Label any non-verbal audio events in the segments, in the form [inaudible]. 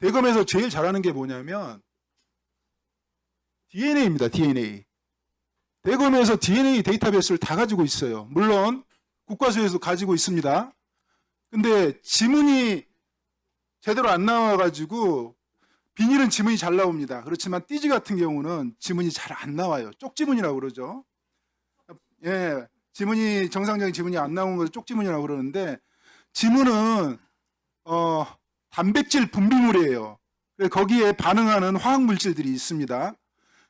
대검에서 제일 잘하는 게 뭐냐면 DNA입니다. DNA. 대검에서 DNA 데이터베이스를 다 가지고 있어요. 물론 국과수에서 가지고 있습니다. 근데 지문이 제대로 안 나와가지고 비닐은 지문이 잘 나옵니다. 그렇지만 띠지 같은 경우는 지문이 잘 안 나와요. 쪽지문이라고 그러죠. 예, 지문이 정상적인 지문이 안 나오는 것을 쪽지문이라고 그러는데 지문은 어, 단백질 분비물이에요. 거기에 반응하는 화학 물질들이 있습니다.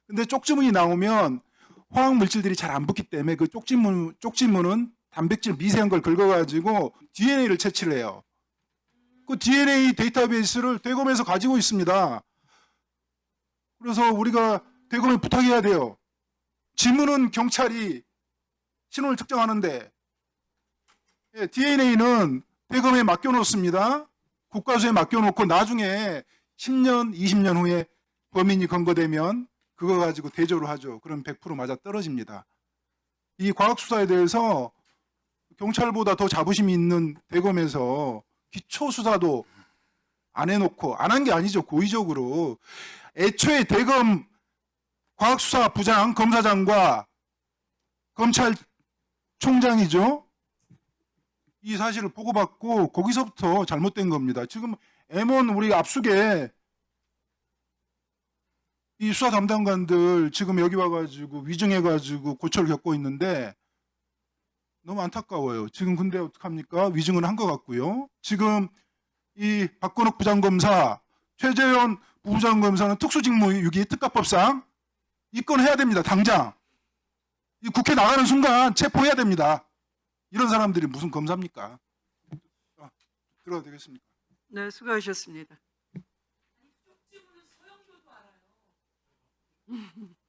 근데 쪽지문이 나오면 화학 물질들이 잘 안 붙기 때문에 그 쪽지문 쪽지문은 단백질 미세한 걸 긁어가지고 DNA를 채취를 해요. 그 DNA 데이터베이스를 대검에서 가지고 있습니다. 그래서 우리가 대검에 부탁해야 돼요. 지문은 경찰이 신원을 측정하는데 DNA는 대검에 맡겨놓습니다. 국가수에 맡겨놓고 나중에 10년, 20년 후에 범인이 검거되면 그거 가지고 대조를 하죠. 그럼 100% 맞아 떨어집니다. 이 과학수사에 대해서 경찰보다 더 자부심이 있는 대검에서 기초수사도 안 해놓고 안 한 게 아니죠. 고의적으로. 애초에 대검 과학수사 부장 검사장과 검찰총장이죠. 이 사실을 보고받고 거기서부터 잘못된 겁니다. 지금 M1 우리 압수계 이 수사 담당관들 지금 여기 와가지고 위증해가지고 고초를 겪고 있는데 너무 안타까워요. 지금 근데 어떡합니까? 위증은 한 것 같고요. 지금 이 박건욱 부장검사, 최재현 부장검사는 특수직무유기 특가법상 입건해야 됩니다. 당장. 이 국회 나가는 순간 체포해야 됩니다. 이런 사람들이 무슨 검사입니까? 아, 들어도 되겠습니까? 네, 수고하셨습니다. [laughs]